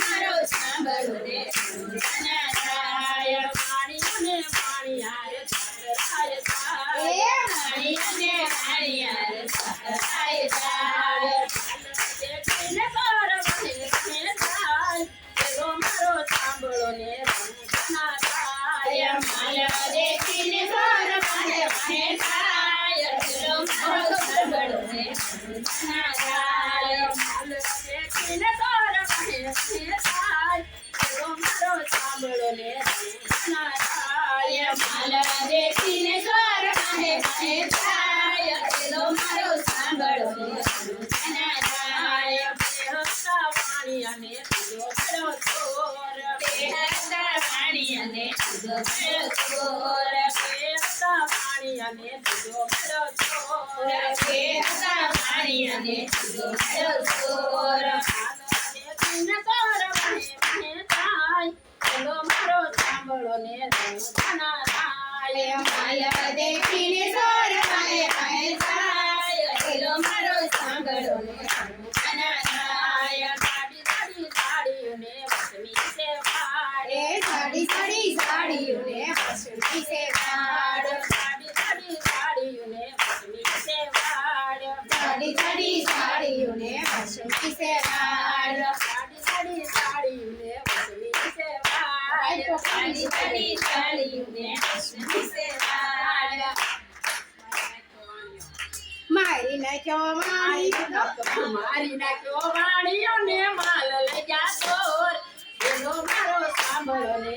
મારો સાંભળો પાણી અને તુજો મેળો છોર પેતા પાણી અને તુજો મેળો છોર પેતા પાણી અને તુજો મેળો છોર પાણી અને તુજો મેળો છોર ઉઠી છે વાળ સાડી સાડી સાડી ને ઉઠી છે વાળ સાડી સાડી સાડી ને ઉઠી છે વાળ મારી નાખ્યો વાણી. મારી નાખ્યો વાણીઓ ને માલ લઈ જા મારો સાંભળો ને.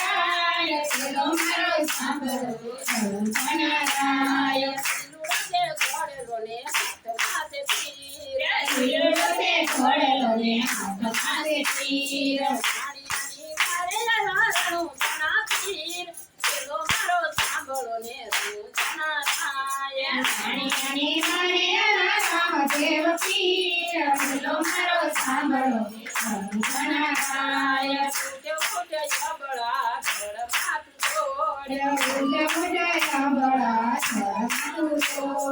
તમારો સાંભળો સર્વનારાય તિરુડે ખોડેલો ને તમારે તીર તિરુડે ખોડેલો ને તમારે તીર સાંભળો છોડ ઉલમડા બળા છોડ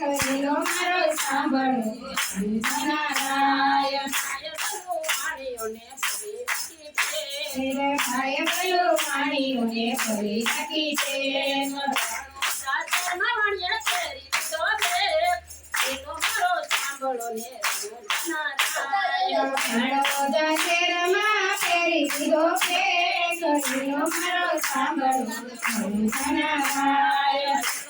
કહેલો મારો સાંભળો નારાયણ ભાઈ ભલો પાણીઓને ફરી નાખી છે ફેરી દીધો ફેર મારો સાંભળો નારાયણ